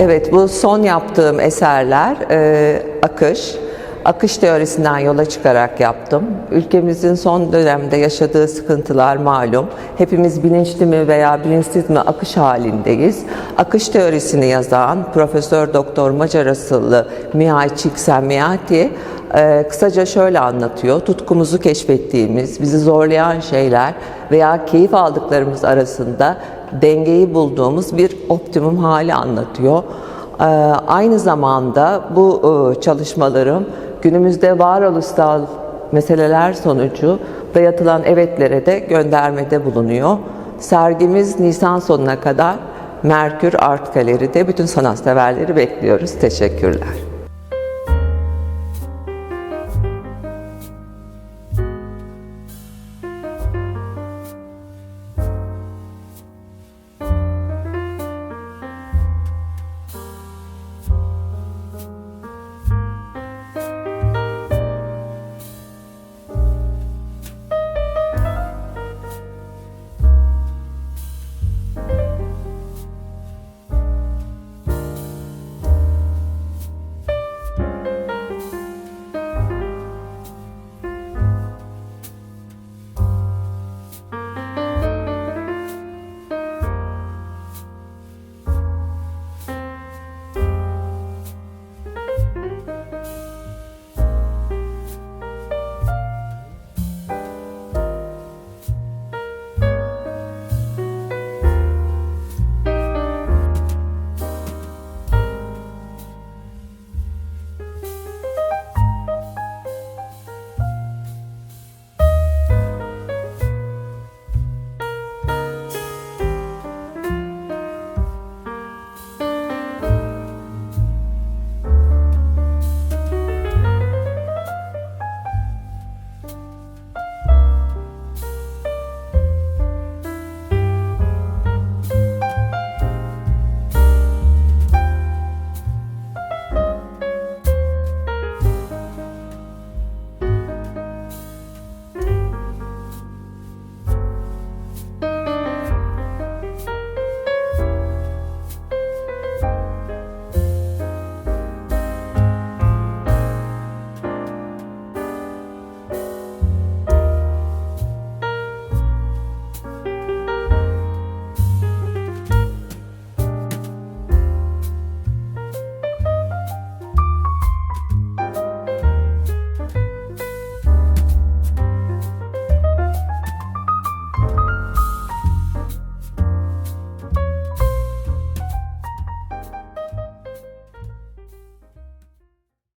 Evet, bu son yaptığım eserler e, akış. Akış teorisinden yola çıkarak yaptım. Ülkemizin son dönemde yaşadığı sıkıntılar malum. Hepimiz bilinçli mi veya bilinçsiz mi akış halindeyiz. Akış teorisini yazan Profesör Doktor Macar asıllı Mihai Csikszentmihalyi e, kısaca şöyle anlatıyor. Tutkumuzu keşfettiğimiz, bizi zorlayan şeyler veya keyif aldıklarımız arasında dengeyi bulduğumuz bir optimum hali anlatıyor. Ee, Aynı zamanda bu e, çalışmalarım günümüzde varoluşsal meseleler sonucu dayatılan evetlere de göndermede bulunuyor. Sergimiz Nisan sonuna kadar Merkür Art Galeri'de bütün sanatseverleri bekliyoruz. Teşekkürler.